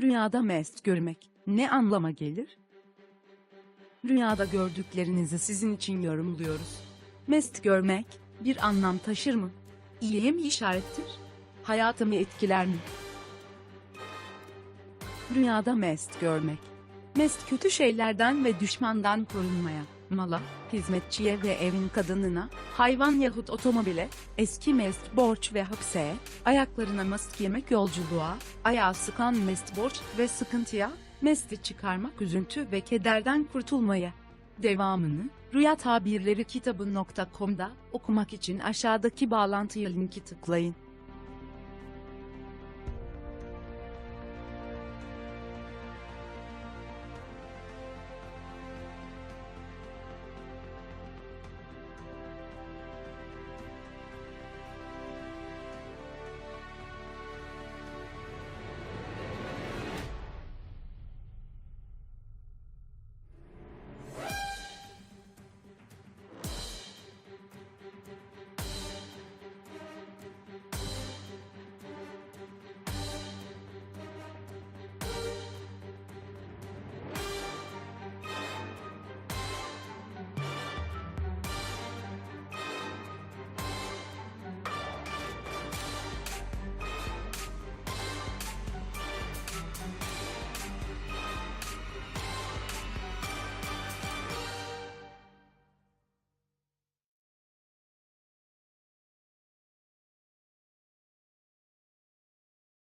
Rüyada mest görmek ne anlama gelir? Rüyada gördüklerinizi sizin için yorumluyoruz. Mest görmek bir anlam taşır mı? İyiye mi işarettir? Hayatımı etkiler mi? Rüyada mest görmek. Mest kötü şeylerden ve düşmandan korunmaya, mala, hizmetçiye ve evin kadınına, hayvan yahut otomobile, eski mest borç ve hapse, ayaklarına mast yemek yolculuğa, ayağı sıkan mest borç ve sıkıntıya, mesti çıkarmak üzüntü ve kederden kurtulmaya. Devamını, Rüya Tabirleri kitabı.com'da okumak için aşağıdaki bağlantıya linki tıklayın.